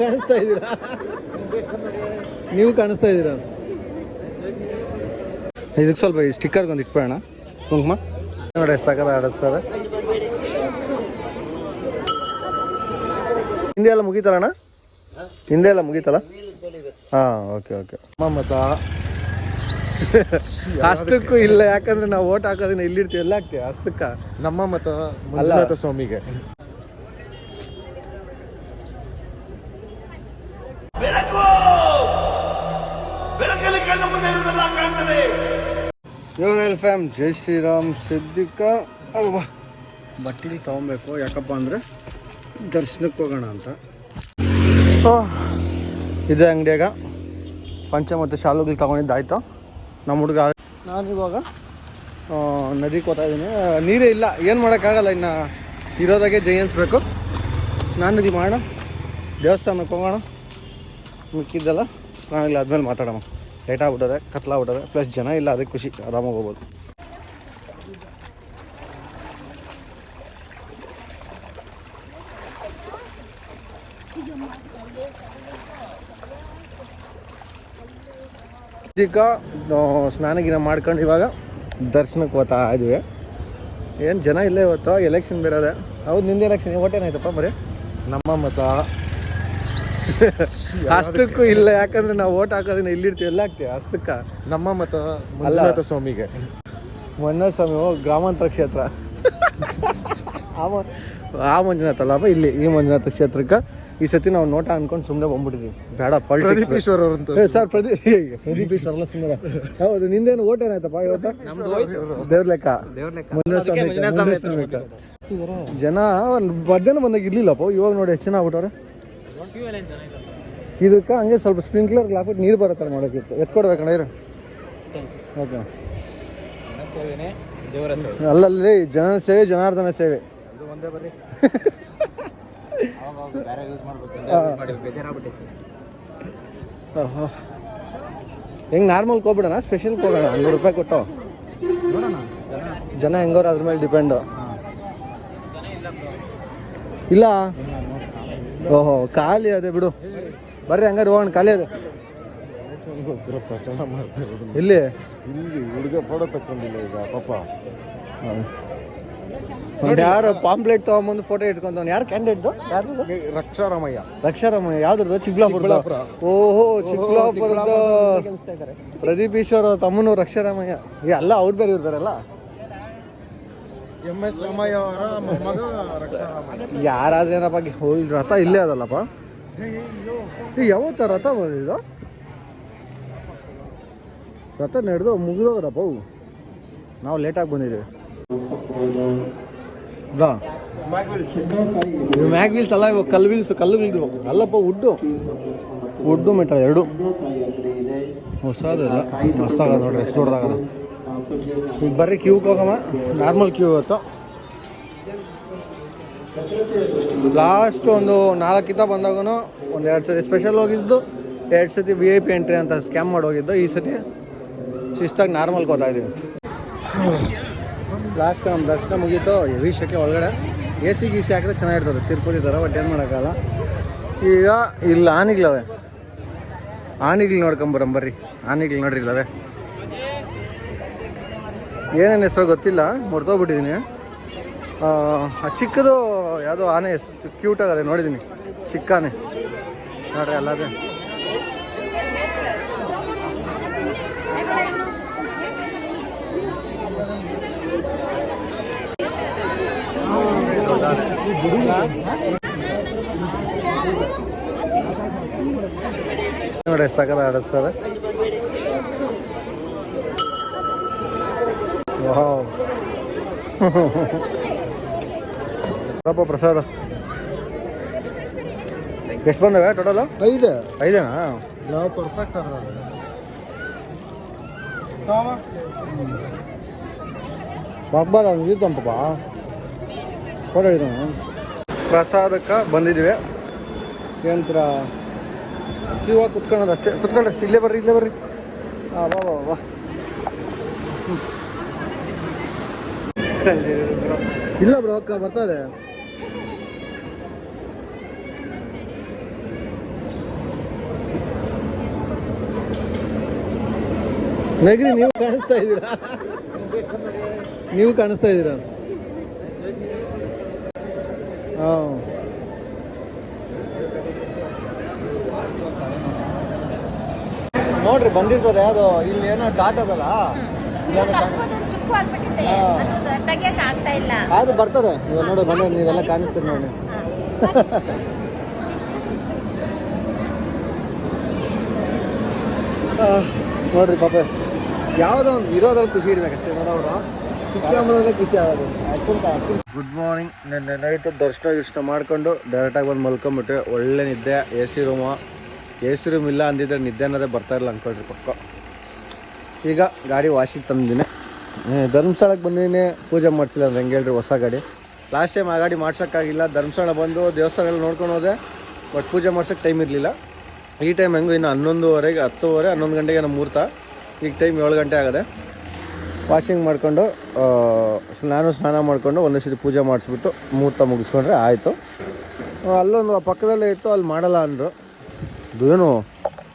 ಕಾಣಿಸ್ತಾ ಇದ್ದೀರಾ? ನೀವು ಕಾಣಿಸ್ತಾ ಇದ್ದೀರಾ? ಇದಕ್ಕೆ ಸ್ವಲ್ಪ ಈ ಸ್ಟಿಕ್ಕರ್ಗೆ ಒಂದು ಇಟ್ಬೇಡ ಕುಂಕುಮ. ನೋಡಿ ಎಷ್ಟು ಸಕದ ಆಡಿಸ್ತಾರೆ. ಹಿಂದೆ ಎಲ್ಲ ಮುಗೀತಾರಣ್ಣ ಹಿಂದೆ ಎಲ್ಲ ಮುಗೀತಲ್ಲ? ಹಾಂ ಓಕೆ ಓಕೆ. ಮತ. ಅಷ್ಟಕ್ಕೂ ಇಲ್ಲ ಯಾಕಂದ್ರೆ ನಾವು ಓಟ್ ಹಾಕೋದನ್ನ ಇಲ್ಲಿರ್ತೀವಿ ಎಲ್ಲ ಹಾಕ್ತೀವಿ ಅಷ್ಟಕ್ಕ. ನಮ್ಮ ಮತ ಮಂಜುನಾಥ ಸ್ವಾಮಿಗೆ. ಫ್ಯಾಮ್ ಜೈ ಶ್ರೀರಾಮ್, ಸಿದ್ದಿಕ. ಅವ್ವ ಬಟ್ಟೆ ತೊಗೊಬೇಕು. ಯಾಕಪ್ಪ ಅಂದರೆ ದರ್ಶನಕ್ಕೆ ಹೋಗೋಣ ಅಂತ. ಸೊ ಇದೇ ಅಂಗಡಿಯಾಗ ಪಂಚ ಮತ್ತು ಶಾಲುಗಳು ತೊಗೊಂಡಿದ್ದಾಯ್ತು ನಮ್ಮ ಹುಡುಗ ನಾನು ಇವಾಗ ನದಿಗೆ ಹೋಗ್ತಾ ಇದ್ದೀನಿ. ನೀರೇ ಇಲ್ಲ. ಏನು ಮಾಡೋಕ್ಕಾಗಲ್ಲ ಇನ್ನು. ಇರೋದಾಗೆ ಜೈ ಅನ್ಸ್ಬೇಕು ಸ್ನಾನಗಳು ಮಾಡೋಣ. ದೇವಸ್ಥಾನಕ್ಕೆ ಹೋಗೋಣ. ಮಿಕ್ಕಿದ್ದೆಲ್ಲ ಸ್ನಾನಗಳು ಆದಮೇಲೆ ಮಾತಾಡೋಣ. ಲೇಟ್ ಆಗ್ಬಿಟ್ಟದೆ ಕತ್ಲಾಗ್ಬಿಟ್ಟದೆ ಪ್ಲಸ್ ಜನ ಇಲ್ಲ ಅದಕ್ಕೆ ಖುಷಿ, ಆರಾಮಾಗಿ ಹೋಗ್ಬೋದು. ಈಗ ಸ್ನಾನ ಗಿನ ಮಾಡ್ಕೊಂಡು ಇವಾಗ ದರ್ಶನಕ್ಕೆ ಹೋಗ್ತಾ ಇದೀವಿ ಏನು ಜನ ಇಲ್ಲೇ ಇವತ್ತು ಎಲೆಕ್ಷನ್ ಬೇರೆ ಹೌದು, ನಿಂದ ಎಲೆಕ್ಷನ್ ಓಟೇನಾಯ್ತಪ್ಪ ಬರೀ ನಮ್ಮ ಮತ ಹಸ್ತಕ್ಕೂ ಇಲ್ಲ ಯಾಕಂದ್ರೆ ನಾವು ಓಟ್ ಹಾಕೋದನ್ನ ಇಲ್ಲಿರ್ತೀವಿ ಎಲ್ಲ ಹಾಕ್ತೀವಿ ಅಷ್ಟಕ್ಕ ನಮ್ಮ ಮತ ಮಂಜುನಾಥ ಸ್ವಾಮಿಗೆ. ಮಂಜುನಾಥ ಸ್ವಾಮಿ ಓ, ಗ್ರಾಮಾಂತರ ಕ್ಷೇತ್ರ. ಆ ಮಂಜುನಾಥ ಅಲ್ಲಪ್ಪ ಇಲ್ಲಿ ಈ ಮಂಜುನಾಥ ಕ್ಷೇತ್ರಕ್ಕೆ ಈ ಸತಿ ನಾವು ನೋಟ ಅನ್ಕೊಂಡು ಸುಮ್ಮನೆ ಬಂದ್ಬಿಟ್ಟಿದ್ವಿ. ಬೇಡ ಪ್ರದೀಪ್ ಪಾಲಿಟಿಕ್ಸ್ ಈಶ್ವರ್ ಅವರಂತೂ. ಸರ್ ಪ್ರದೀಪ್ ಪ್ರದೀಪ್ ಈಶ್ವರ್ ಅಲ್ಲ ಸುಮ್ಮನೆ ಹೌದು ನಿಂದೇನು ಓಟ್ ಏನಾಯ್ತಪ್ಪ ಇವತ್ತು? ದೇವ್ರ ಲೆಕ್ಕ. ಜನ ಒಂದು ಮಧ್ಯಾಹ್ನ ಬಂದಾಗ ಇರ್ಲಿಲ್ಲಪ್ಪ ಇವಾಗ ನೋಡಿ ಎಷ್ಟು ಜನ ಆಗ್ಬಿಟ್ಟವ್ರೆ. ಇದಕ್ಕೆ ಹಂಗೆ ಸ್ವಲ್ಪ ಸ್ಪ್ರಿಂಕ್ಲರ್ ಹಾಕ್ಬಿಟ್ಟು ನೀರು ಬರೋ ಥರ ಮಾಡೋಕ್ಕಿತ್ತು ಎತ್ಕೊಡ್ಬೇಕಣ್ಣ ಇರು ಓಕೆ ಅಲ್ಲಲ್ಲಿ ಜನ ಸೇವೆ ಜನಾರ್ದನ ಸೇವೆ. ಹೆಂಗೆ ನಾರ್ಮಲ್ ಹೋಗ್ಬಿಡೋಣ? ಸ್ಪೆಷಲ್ ಹೋಗೋಣ? ನೂರು ರೂಪಾಯಿ ಕೊಟ್ಟು? ಜನ ಹೆಂಗೋರು ಅದ್ರ ಮೇಲೆ ಡಿಪೆಂಡು ಇಲ್ಲ ಓಹೋ ಖಾಲಿ ಅದೇ ಬಿಡು. ಬರ್ರಿ ಹಂಗಾರೆ ಹೋಗೋಣ ಖಾಲಿ ಅದೇ. ಪ್ರಚಾರ ಇಲ್ಲಿ? ಇಲ್ಲಿ ಹುಡುಗ ಫೋಟೋ ತಕೊಂಡಿಲ್ಲ ಈಗ ಪಾಪ. ಯಾರು ಪಾಂಪ್ಲೆಟ್ ತಗೊಂಬಂದು ಫೋಟೋ ಇಟ್ಕೊಂತವ್ನು ಯಾರು ಕ್ಯಾಂಡಿಡೇಟ್ ಯಾರು ರಕ್ಷಾರಾಮಯ್ಯ. ರಕ್ಷಾರಾಮಯ್ಯ. ಯಾವ್ದ್ರದ್ದು? ಚಿಕ್ಕಬಳ್ಳಾಪುರದ ಚಿಕ್ಕಬಳ್ಳಾಪುರ. ಓಹೋ ಚಿಕ್ಕಬಳ್ಳಾಪುರದ ಪ್ರದೀಪ್ ಈಶ್ವರ್ ತಮ್ಮನು ರಕ್ಷಾರಾಮಯ್ಯ. ಈ ಎಲ್ಲ ಅವ್ರು ಬೇರೆ ಇರ್ತಾರಲ್ಲ ಎಂ ಎಸ್ ರಾಮಯ್ಯ ಅವರ ಮೊಮ್ಮಗ ರಕ್ಷಾರಾಮಯ್ಯ. ಯಾರಾದ್ರೇನಪ್ಪ ಹೋಗಿ ರಥ ಇಲ್ಲೇ ಅದಲ್ಲಪ್ಪ? ಈ ಯಾವತ್ತ ರಥ ಬಂದಿದ್ದು? ರಥ ನಡೆದು ಮುಗಿದೋಗದಪ್ಪ ಅವು. ನಾವು ಲೇಟಾಗಿ ಬಂದಿದ್ದೀವಿ. ಮ್ಯಾಗ್ ವೀಲ್ಸ್ ಅಲ್ಲ ಇವಾಗ ಕಲ್ ವೀಲ್ಸ್ ಕಲ್ಲುಗಳು ಅಲ್ಲಪ್ಪ ಉಡ್ಡು ಉಡ್ಡು ಮೆಟ್ಟ ಎರಡು. ಹೊಸದಲ್ಲ. ಮಸ್ತಾಗದ ನೋಡ್ರಿ ಎಷ್ಟು ದೊಡ್ಡದಾಗದ. ಈಗ ಬರ್ರಿ ಕ್ಯೂಗೆ ಹೋಗಮ್ಮ. ನಾರ್ಮಲ್ ಕ್ಯೂ ಇವತ್ತು. ಲಾಸ್ಟ್ ಒಂದು ನಾಲ್ಕಿಂತ ಬಂದಾಗೂ ಒಂದು ಎರಡು ಸತಿ ಸ್ಪೆಷಲ್ ಹೋಗಿದ್ದು, ಎರಡು ಸತಿ ವಿ ಐ ಪಿ ಎಂಟ್ರಿ ಅಂತ ಸ್ಕ್ಯಾಮ್ ಮಾಡಿ ಹೋಗಿದ್ದು. ಈ ಸತಿ ಶಿಸ್ತಾಗಿ ನಾರ್ಮಲ್ ಹೋಗ್ತಾ ಇದ್ದೀವಿ ಲಾಸ್ಟ್ ನಮ್ಮ ದರ್ಶನ ಮುಗೀತು. ಶೆಕೆ ಒಳಗಡೆ. ಎ ಸಿ ಗೀಸಿ ಹಾಕಿದ್ರೆ ಚೆನ್ನಾಗಿರ್ತದೆ ತಿರುಪತಿ ಥರ ಬಟ್ ಏನು ಮಾಡೋಕ್ಕಲ್ಲ ಈಗ ಇಲ್ಲ ಆನಿಗ್ಲವೆ ಆನಿಗ್ಲಿ ನೋಡ್ಕೊಂಬರಂ ಬರ್ರಿ. ಆನೆಗಳು ನೋಡ್ರಿ ಇಲ್ಲವೇ. ಏನೇನು ಹೆಸರು ಗೊತ್ತಿಲ್ಲ ಮುರ್ದೋಗ್ಬಿಟ್ಟಿದ್ದೀನಿ ಆ ಚಿಕ್ಕದು ಯಾವುದೋ ಆನೆ ಎಷ್ಟು ಕ್ಯೂಟ್ ಆಗದೆ ನೋಡಿದ್ದೀನಿ ಚಿಕ್ಕ ಆನೆ ನೋಡ್ರಿ, ಅಲ್ಲದೆ. ನೋಡಿ ಸಕದ ಆಡಿಸ್ತಾರೆ ಸ್ವಲ್ಪ ಪ್ರಸಾದ. ಎಷ್ಟು ಬಂದವೆ ಟೋಟಲ್ ಐದು. ಐದೇನಾ? ನಾವು ಪರ್ಫೆಕ್ಟ್ ಅದ. ಅವ್ನು ಇದ್ದಂಪಪ್ಪ ಕೊಡ ಇದ್ದಾನೆ ಪ್ರಸಾದಕ್ಕೆ ಬಂದಿದ್ದೀವಿ ಏನಂತೀರ ಕ್ಯೂ ಕುತ್ಕೊಳ್ಳೋದು ಅಷ್ಟೇ ಕುತ್ಕೊಳ್ರಿ ಇಲ್ಲೇ ಬರ್ರಿ ಇಲ್ಲೇ ಬರ್ರಿ. ಹಾಂ ಬಾ ಬಾ ಬಾ. ಇಲ್ಲ ಬ್ರೋ ಅಕ್ಕ ಬರ್ತಾ ಇದೆ. ನಗ್ರಿ ನೀವು ಕಾಣಿಸ್ತಾ ಇದ್ದೀರಾ? ನೀವು ಕಾಣಿಸ್ತಾ ಇದ್ದೀರಾ? ಹಾಂ. ನೋಡ್ರಿ ಬಂದಿರ್ತದೆ ಅದು ಇಲ್ಲಿ ಏನೋ ದಾಟದಲ್ಲ ಇಲ್ಲ ಚುಕ್ಕು ಆಗ್ಬಿಟ್ಟಿದೆ. ಅದು ತೆಗಿಯಕ್ ಆಗ್ತಾ ಇಲ್ಲ. ಅದು ಬರ್ತದೆ. ಇವಾಗ ನೋಡಿ ಬಂದ ನೀವೆಲ್ಲ ಕಾಣಿಸ್ತೀರಿ ನೋಡಿ. ನೋಡ್ರಿ ಪಾಪ. ಯಾವುದೋ ಒಂದು ಇರೋದ್ರಲ್ಲಿ ಖುಷಿ ಇರ್ಬೇಕಷ್ಟೇ ನೋಡೋರು ಖುಷಿ ಆಗೋದು. ಗುಡ್ ಮಾರ್ನಿಂಗ್ ನೆನ್ನೆ ನೈಟ್ ದರ್ಶನ ಗಿರ್ಶನ ಮಾಡ್ಕೊಂಡು ಡೈರೆಕ್ಟಾಗಿ ಬಂದು ಮಲ್ಕೊಂಬಿಟ್ಟು ಒಳ್ಳೆ ನಿದ್ದೆ A C room A C room ಇಲ್ಲ ಅಂದಿದ್ರೆ ನಿದ್ದೆ ಅನ್ನೋದೇ ಬರ್ತಾ ಇಲ್ಲ ಅಂದ್ಕೊಳ್ರಿ ಪಕ್ಕ. ಈಗ ಗಾಡಿ ವಾಶಿಗೆ ತಂದಿದ್ದೀನಿ. ಧರ್ಮಸ್ಥಳಕ್ಕೆ ಬಂದೇನೆ ಪೂಜೆ ಮಾಡಿಸಿಲ್ಲ ಅಂದ್ರೆ ಹೆಂಗೆ ಹೇಳ್ರಿ ಹೊಸ ಗಾಡಿ. ಲಾಸ್ಟ್ ಟೈಮ್ ಆ ಗಾಡಿ ಮಾಡ್ಸೋಕ್ಕಾಗಿಲ್ಲ. ಧರ್ಮಸ್ಥಳ ಬಂದು ದೇವಸ್ಥಾನ ಎಲ್ಲ ನೋಡ್ಕೊಂಡು ಹೋದೆ. ಬಟ್ ಪೂಜೆ ಮಾಡ್ಸೋಕ್ಕೆ ಟೈಮ್ ಇರಲಿಲ್ಲ. ಈ ಟೈಮ್ ಹೆಂಗು ಇನ್ನು ಹನ್ನೊಂದುವರೆಗೆ, ಹತ್ತುವರೆ, ಹನ್ನೊಂದು ಗಂಟೆಗೆ ನಮ್ಮ ಮುಹೂರ್ತ. ಈಗ ಟೈಮ್ ಏಳು ಗಂಟೆ ಆಗದೆ. ವಾಷಿಂಗ್ ಮಾಡಿಕೊಂಡು ನಾನು ಸ್ನಾನ ಮಾಡಿಕೊಂಡು ಒಂದೇ ಸತಿ ಪೂಜೆ ಮಾಡಿಸ್ಬಿಟ್ಟು ಮುಹೂರ್ತ ಮುಗಿಸ್ಕೊಂಡ್ರೆ ಆಯಿತು. ಅಲ್ಲೊಂದು ಪಕ್ಕದಲ್ಲೇ ಇತ್ತು, ಅಲ್ಲಿ ಮಾಡಲ್ಲ ಅಂದರು. ಏನು?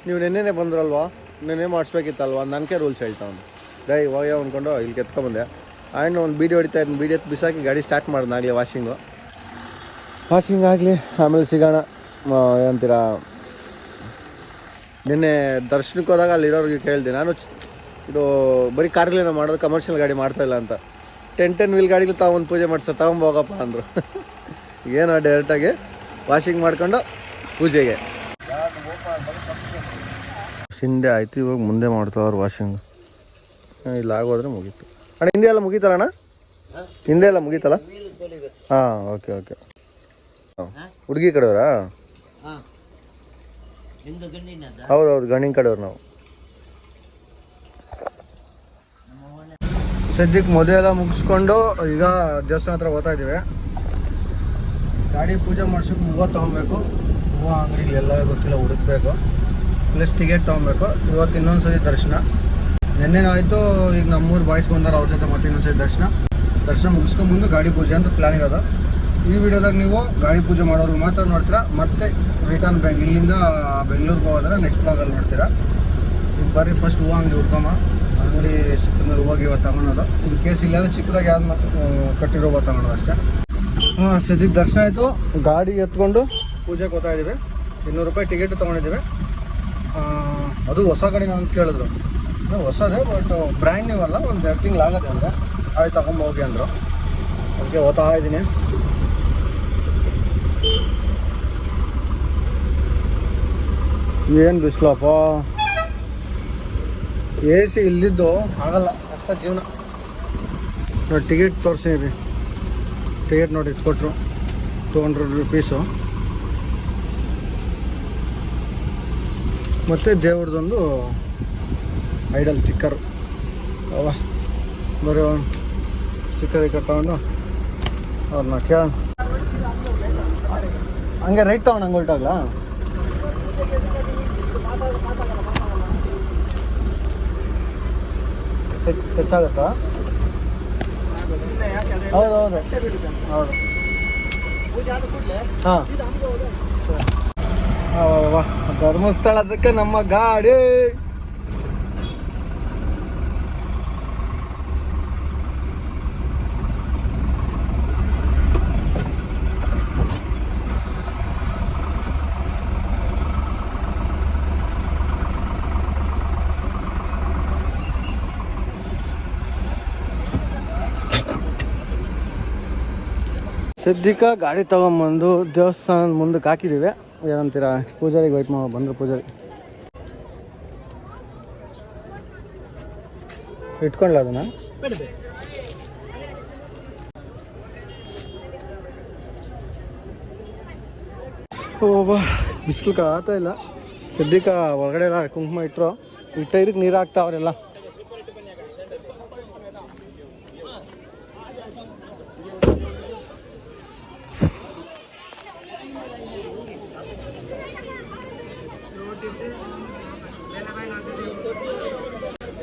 ನೀವು ನೆನ್ನೆನೇ ಬಂದ್ರಲ್ವಾ? ನೆನ್ನೆ ಮಾಡಿಸ್ಬೇಕಿತ್ತಲ್ವಾ? ನನಗೆ ರೂಲ್ಸ್ ಹೇಳ್ತಾವನು ದೈ ಹೋಗ್ಯ ಅಂದ್ಕೊಂಡು ಇಲ್ಲಿ ಕೆತ್ಕೊಂಬಂದೆ ಆ್ಯಂಡ್ ಒಂದು ಬೀಡಿ ಹೊಡಿತಾ ಇದ್ದೀನಿ ಬೀಡಿ ಎತ್ತು ಬಿಸಾಕಿ ಗಾಡಿ ಸ್ಟಾರ್ಟ್ ಮಾಡಿದ್ನಾಗಲಿ ವಾಷಿಂಗು ವಾಷಿಂಗ್ ಆಗಲಿ ಆಮೇಲೆ ಸಿಗೋಣ. ಏನಂತೀರ? ನಿನ್ನೆ ದರ್ಶನಕ್ಕೆ ಹೋದಾಗ ಅಲ್ಲಿರೋರಿಗೆ ಕೇಳಿದೆ ನಾನು ಇದು ಬರೀ ಕಾರ್ಗಳೇನೋ ಮಾಡೋದು ಕಮರ್ಷಿಯಲ್ ಗಾಡಿ ಮಾಡ್ತಾ ಇಲ್ಲ ಅಂತ. ಟೆನ್ ಟೆನ್ ವೀಲ್ ಗಾಡಿಗಳು ತಗೊಂಡು ಪೂಜೆ ಮಾಡ್ಸೋ ತಗೊಂಬೋಗಪ್ಪ ಅಂದರು. ಏನೋ ಡೈರೆಕ್ಟಾಗಿ ವಾಷಿಂಗ್ ಮಾಡ್ಕೊಂಡು ಪೂಜೆಗೆ. ಹಿಂದೆ ಆಯ್ತು ಇವಾಗ ಮುಂದೆ ಮಾಡ್ತಾವ್ರು ವಾಷಿಂಗ್ ಇಲ್ಲಿ ಆಗೋದ್ರೆ ಮುಗೀತು. ಅಣ್ಣ ಹಿಂದೆ ಎಲ್ಲ ಮುಗೀತಲ್ಲ ಅಣ್ಣ? ಹಿಂದೆ ಎಲ್ಲ ಮುಗೀತಲ್ಲ? ಹಾಂ ಓಕೆ ಓಕೆ. ಹುಡುಗಿ ಕಡೆಯವರಾ? ಹೌದು ಹೌದು ಗಂಡಿನ ಕಡೆಯವ್ರು ನಾವು. ಸದ್ಯಕ್ಕೆ ಮೊದಲು ಎಲ್ಲ ಮುಗಿಸ್ಕೊಂಡು ಈಗ ದೇವಸ್ಥಾನ ಹತ್ರ ಹೋಗ್ತಾ ಇದ್ದೀವಿ. ಗಾಡಿ ಪೂಜೆ ಮಾಡ್ಸೋಕೆ ಹೂವು ತೊಗೊಬೇಕು. ಹೂವು ಅಂಗಡಿಲಿ ಎಲ್ಲ ಗೊತ್ತಿಲ್ಲ ಹುಡುಕ್ಬೇಕು. ಪ್ಲಸ್ ಟಿಕೆಟ್ ತೊಗೊಬೇಕು. ಇವತ್ತು ಇನ್ನೊಂದು ಸತಿ ದರ್ಶನ. ನಿನ್ನೆನೂ ಆಯಿತು, ಈಗ ನಮ್ಮೂರು ಬಾಯ್ಸ್ ಬಂದಾರ ಅವ್ರ ಜೊತೆ ಮತ್ತೆ ಇನ್ನೊಂದ್ಸರಿ ದರ್ಶನ. ದರ್ಶನ ಮುಗಿಸ್ಕೊಂಡ್ ಮುಂದೆ ಗಾಡಿ ಪೂಜೆ ಅಂತ ಪ್ಲಾನ್ ಇರೋದು. ಈ ವಿಡಿಯೋದಾಗ ನೀವು ಗಾಡಿ ಪೂಜೆ ಮಾಡೋರು ಮಾತ್ರ ನೋಡ್ತೀರಾ, ಮತ್ತೆ ರಿಟರ್ನ್ ಬ್ಯಾಂಕ್ ಇಲ್ಲಿಂದ ಬೆಂಗಳೂರಿಗೆ ಹೋಗೋದ್ರೆ ನೆಕ್ಸ್ಟ್ ಬ್ಲಾಗಲ್ಲಿ ನೋಡ್ತೀರಾ? ಇದು ಬರ್ರಿ ಫಸ್ಟ್ ಹೂವು ಅಂಗಡಿ ಉತ್ತಮ ಅಂಗಡಿ ಸಿಕ್ಕಂದ್ರೆ ಹೂವಾಗಿ ಇವತ್ತು ತಗೊಳೋದು ಇನ್ ಕೇಸ್ ಇಲ್ಲಾಂದ್ರೆ ಚಿಕ್ಕದಾಗಿ ಯಾವ್ದು ಕಟ್ಟಿರೋ ತಗೊಳೋದು ಅಷ್ಟೇ. ಹಾಂ ಸದ್ಯಕ್ಕೆ ದರ್ಶನ ಆಯಿತು. ಗಾಡಿ ಎತ್ಕೊಂಡು ಪೂಜೆಗೆ ಹೋಗ್ತಾ ಇದ್ದೀವಿ ಇನ್ನೂರು ರೂಪಾಯಿ ಟಿಕೆಟ್ ತೊಗೊಂಡಿದ್ದೀವಿ. ಅದು ಹೊಸ ಗಾಡಿನ ಅಂತ ಕೇಳಿದ್ರು. ಹೊಸದೇ ಬಟ್ ಬ್ರ್ಯಾಂಡ್ ನ್ಯೂ ಅಲ್ಲ, ಒಂದು ಎರಡು ತಿಂಗಳು ಆಗದೆ ಅಂದರೆ. ಆಯ್ತು, ತಗೊಂಡು ಹೋಗಿ ಅಂದರು. ಅದಕ್ಕೆ ಓದ್ತಾ ಇದ್ದೀನಿ. ಏನು ಬಿಸಿಲಪ್ಪ? ಎ ಸಿ ಇಲ್ಲಿದ್ದು ಆಗಲ್ಲ ಕಷ್ಟ ಜೀವನ. ನೋಡಿ ಟಿಕೆಟ್ ತೋರಿಸಿದ್ರಿ ಟಿಕೆಟ್ ನೋಡಿ ಕೊಟ್ಟರು ಟೂ ಹಂಡ್ರೆಡ್ ರುಪೀಸು ಮತ್ತು ದೇವ್ರದೊಂದು ಐಡಲ್ ಸ್ಟಿಕ್ಕರ್ ಬರೀ ಸ್ಟಿಕ್ಕರ್ ಇಕ್ಕ ತಗೊಂಡು ಅವ್ರನ್ನ ಕೇಳ ಹಂಗೆ ರೈಟ್ ತಗೊಂಡು ಹಂಗೆ ಹೊಲ್ಟಾಗ್ಲಾ ಹೆಚ್ಚಾಗುತ್ತಾ ಹೌದು ಹೌದು. ಹೌದು. ಹಾಂ. ಧರ್ಮಸ್ಥಳದಕ್ಕೆ ನಮ್ಮ ಗಾಡಿ. ಸದ್ಯಕ್ಕೆ ಗಾಡಿ ತಗೊಂಬಂದು ದೇವಸ್ಥಾನದ ಮುಂದಕ್ಕೆ ಹಾಕಿದ್ದೀವಿ. ಏನಂತೀರ? ಪೂಜಾರಿಗೆ ವೈಟ್ ಮಾಡೋ ಬಂದರು ಪೂಜಾರಿ. ಇಟ್ಕೊಂಡ್ಲ ಅದನ್ನ? ಓಬಾ ಬಿಸಿಲು ಆತ ಇಲ್ಲ. ಸದ್ಯಕ್ಕೆ ಒಳಗಡೆ ಎಲ್ಲ ಕುಂಕುಮ ಇಟ್ಟರು ಇಟ್ಟ ಇದಕ್ಕೆ ನೀರು ಹಾಕ್ತಾವ್ರೆಲ್ಲ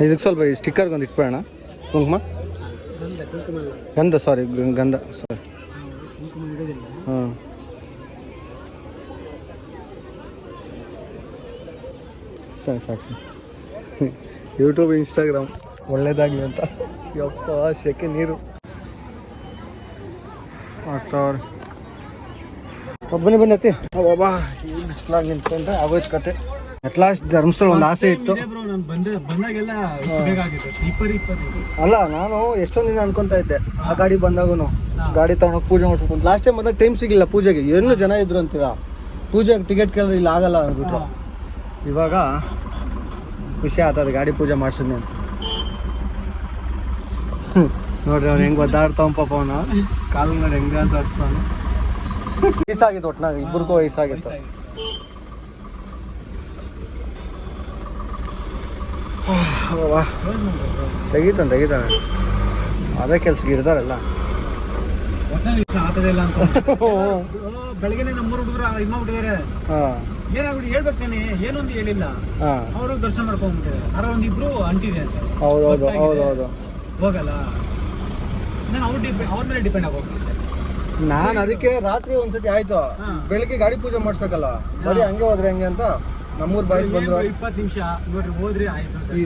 ಇದಕ್ಕೆ ಸ್ವಲ್ಪ ಈ ಸ್ಟಿಕ್ಕರ್ಗೆ ಒಂದು ಇಟ್ಬಿಡೋಣ. ಕುಂಕುಮ? ಗಂಧ ಸಾರಿ ಗಂಧ ಸಾರಿ ಹಾಂ. ಸಾಕು ಸಾಕು ಸಾಕು ಯೂಟ್ಯೂಬ್ ಇನ್ಸ್ಟಾಗ್ರಾಮ್ ಒಳ್ಳೇದಾಗಲಿ ಅಂತ. ಯಪ್ಪ ಶೆಕೆ ನೀರು. ಆಗ್ತಾವ್ರೆ. ಬನ್ನಿ ಬನ್ನಿ ಅತ್ತಿ. ಬಾಬಾ ಬಿಸ್ಲಾಗ ನಿಂತ್ಕೊಂಡ್ರೆ ಆಗೋಯ್ತು ಕತೆ. ಅಟ್ ಲಾಸ್ಟ್ ಧರ್ಮಸ್ಥಳ ಒಂದು ಆಸೆ ಇತ್ತು. ಬಂದಾಗೆಲ್ಲ ಅಲ್ಲ ನಾನು ಎಷ್ಟೊಂದು ದಿನ ಅನ್ಕೊಂತ ಇದ್ದೆ ಆ ಗಾಡಿ ಬಂದಾಗೂ ಗಾಡಿ ತಗೊಂಡೋಗಿ ಪೂಜೆ ಮಾಡ್ಸ್ಕೊಂಡು ಲಾಸ್ಟ್ ಟೈಮ್ ಬಂದಾಗ ಟೈಮ್ ಸಿಗಿಲ್ಲ ಪೂಜೆಗೆ. ಏನು ಜನ ಇದ್ರು ಅಂತೀರಾ? ಪೂಜೆಗೆ ಟಿಕೆಟ್ ಕೇಳಿದ್ರೆ ಇಲ್ಲಿ ಆಗಲ್ಲ ಅನ್ಬಿಟ್ಟು ಇವಾಗ ಖುಷಿ ಆತದ ಗಾಡಿ ಪೂಜೆ ಮಾಡ್ಸಿದ್ನಿ ಅಂತ. ನೋಡ್ರಿ ಅವ್ನು ಹೆಂಗ್ ಒದ್ದಾಡ್ತಾವ ಪಾಪ ಅವನು. ಕಾಲು ನೋಡಿ ಹೆಂಗ ಸಾಡ್ಸ್ತಾನೆ. ವಯಸ್ಸಾಗಿತ್ತು ಒಟ್ನಾಗ ಇಬ್ಬರಿಗೂ ವಯಸ್ಸಾಗಿತ್ತು. ತೆಗಿತಾನೆ ತೆಗಿತಾನೆ. ಅದೇ ಕೆಲ್ಸಕ್ಕೆ ಇರ್ತಾರಲ್ಲ ಬೆಳಗ್ಗೆ ಅಂತ ನಮ್ಮೂರು ಹುಡುಗರು ಇಮ್ಮ ಬಿಟ್ಟಿದ್ದಾರೆ ಹಾಂ. ಏನಾಗ್ಬಿಟ್ಟು ಹೇಳ್ಬೇಕಾನೆ ಏನೊಂದು ಹೇಳಿಲ್ಲ. ಅವರು ದರ್ಶನ ಮಾಡ್ಕೊಂಡ್ಬಿಟ್ಟಿದ್ದಾರೆ. ಅರ ಒಂದಿಬ್ರು ಅಂಟಿದೆ ಅಂತ. ಹೌದೌದು ಹೌದೌದು ಹೋಗಲ್ಲ. ನಾನು ಅವ್ರ ಡಿಪೆಂಡ್ ಅವ್ರ ಮೇಲೆ ಡಿಪೆಂಡ್ ಆಗೋಗ್ತೀನಿ ನಾನು ಅದಕ್ಕೆ ರಾತ್ರಿ ಒಂದ್ಸತಿ ಆಯ್ತು. ಬೆಳಿಗ್ಗೆ ಗಾಡಿ ಪೂಜೆ ಮಾಡಿಸ್ಬೇಕಲ್ಲ. ಬರೀ ಹಂಗೆ ಹೋದ್ರೆ ಹಂಗೆ ಅಂತ. ನಮ್ಮೂರ್ ಬಾಯ್ಸ್ ಬಂದ್ರು ಇಪ್ಪತ್ತು ನಿಮಿಷ ನೋಡ್ರಿ ಹೋದ್ರಿ ಆಯ್ತು ಅಂತ. ಈ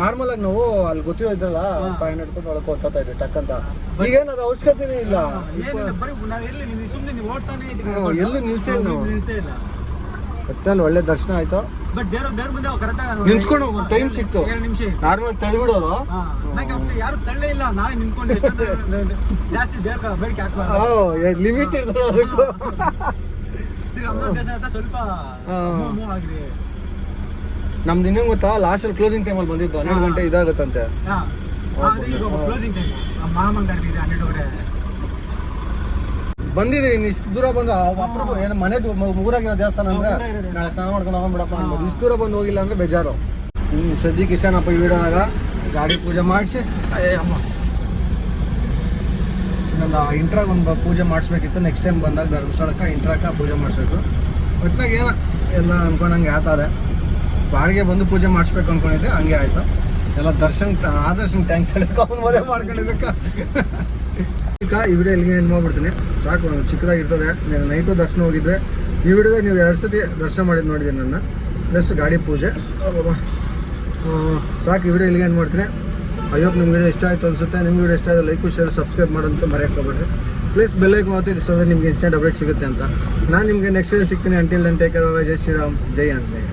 ನಾರ್ಮಲ್ ಆಗಿ ನಾವು ಅಲ್ಲಿ ಗೊತ್ತಿರೋ ಇದ್ರಲ್ಲ ಫೈವ್ ಹಂಡ್ರೆಡ್ ಕೊಟ್ಟು ಒಳಗೆ ಹೋಗ್ತಾ ಇದ್ದೆ ಟಕ್ ಅಂತ. ಈಗೇನದು ಅವಶ್ಯಕತೆನೇ ಇಲ್ಲ. ಎಲ್ಲಿ ನಿಲ್ಸೇ ನಾವು. ಒಟ್ಟಲ್ಲಿ ಒಳ್ಳೆ ದರ್ಶನ ಆಯ್ತು. ಬಟ್ ದೇವ್ರ ಬೇರೆ ಮುಂದೆ ಕರೆಕ್ಟಾಗಿ ನಿಂತ್ಕೊಂಡು ಟೈಮ್ ಸಿಕ್ತು. ನಾರ್ಮಲ್ ತಳ್ಳಿಬಿಡೋದು ಯಾರು ತಳ್ಳೇ ಇಲ್ಲ ನಾವೇ ನಿಂತ್ಕೊಂಡು ಜಾಸ್ತಿ ಬೇಡಿಕೆ ಲಿಮಿಟ್ ಇರ್ತದೆ ಅದಕ್ಕೂ. ನಮ್ದು ಇನ್ನೇನು ಗೊತ್ತಾ? ಲಾಸ್ಟಲ್ಲಿ ಕ್ಲೋಸಿಂಗ್ ಟೈಮಲ್ಲಿ ಬಂದಿದ್ದು. ಹನ್ನೆರಡು ಗಂಟೆ ಇದಾಗುತ್ತಂತೆ. ಟೈಮ್ ಬಂದಿದ್ದೀನಿ ಇಷ್ಟು ದೂರ ಬಂದು ಅಪ್ರೂಪ ಏನು ಮನೆ ಊರಾಗಿರೋ ದೇವಸ್ಥಾನ ಅಂದ್ರೆ ನಾಳೆ ಸ್ನಾನ ಮಾಡ್ಕೊಂಡು ಹೋಗ್ಬಿಡಪ್ಪ ಅನ್ಬೋದು. ಇಷ್ಟು ದೂರ ಬಂದು ಹೋಗಿಲ್ಲ ಅಂದ್ರೆ ಬೇಜಾರು. ಹ್ಞೂ ಸದ್ಯಕ್ಕೆ ಇಷ್ಟನಪ್ಪ ಈ ವಿಡಿಯೋದಾಗ ಗಾಡಿ ಪೂಜೆ ಮಾಡಿಸಿ. ಅಮ್ಮ ನನ್ನ ಇಂಟ್ರಾಗ ಒಂದು ಪೂಜೆ ಮಾಡಿಸ್ಬೇಕಿತ್ತು. ನೆಕ್ಸ್ಟ್ ಟೈಮ್ ಬಂದಾಗ ಧರ್ಮಸ್ಥಳಕ್ಕೆ ಇಂಟ್ರಾಕ ಪೂಜೆ ಮಾಡಿಸ್ಬೇಕು. ಒಟ್ನಾಗ ಏನೋ ಎಲ್ಲ ಅನ್ಕೊಂಡಂಗೆ ಆತಾರೆ ಬಾಡಿಗೆ ಬಂದು ಪೂಜೆ ಮಾಡಿಸ್ಬೇಕು ಅಂದ್ಕೊಂಡಿದ್ದೆ ಹಂಗೆ ಆಯಿತು. ಎಲ್ಲ ದರ್ಶನ್, ಆದರ್ಶನ್ ಟ್ಯಾಂಕ್ಸ್ ಹೇಳಕ್ಕೆ ಅವ್ನು ಮದುವೆ ಮಾಡ್ಕೊಂಡಿದ್ದಕ್ಕೆ. ಈಗ ವಿಡಿಯೋ ಇಲ್ಲಿಗೆ ಏನು ಮಾಡ್ಬಿಡ್ತೀನಿ. ಸಾಕು ಚಿಕ್ಕದಾಗಿರ್ತದೆ ನೈಟು ದರ್ಶನ ಹೋಗಿದ್ದೆ ಈ ವಿಡಿಯೋದಾಗ ನೀವು ಎರಡು ಸತಿ ದರ್ಶನ ಮಾಡಿದ್ದು ನೋಡಿದ್ದೀನಿ ನನ್ನ. ಪ್ಲಸ್ ಗಾಡಿ ಪೂಜೆ. ಸಾಕು ವಿಡಿಯೋ ಇಲ್ಲಿಗೆ ಏನು ಮಾಡ್ತೀನಿ. ಅಯ್ಯೋಕ್ ನಿಮ್ಮ ವಿಡಿಯೋ ಇಷ್ಟ ಆಯಿತು ಅನ್ಸುತ್ತೆ. ನಿಮ್ಮ ವಿಡಿಯೋ ಇಷ್ಟ ಆಯಿತು ಲೈಕು ಶೇರ್ ಸಬ್ಸ್ಕ್ರೈಬ್ ಮಾಡೋಂತ ಮರೆಯೋಕೆ ಹೋಗ್ಬೇಡ್ರಿ. ಪ್ಲೀಸ್ ಬೆಲ್ಲೈಕ್ ಮಾತು ಇಡಿಸೋದ್ರೆ ನಿಮ್ಗೆ ಇನ್ಸ್ಟೆಂಟ್ ಅಪ್ಡೇಟ್ ಸಿಗುತ್ತೆ ಅಂತ. ನಾನು ನಿಮಗೆ ನೆಕ್ಸ್ಟ್ ವಿಡಿಯೋ ಸಿಗ್ತೀನಿ. ಅಂಟಿಲ್ ದನ್ ಟೇಕ್ ಜೈ ಶ್ರೀರಾಮ್ ಜೈ ಆಂಜನೇಯ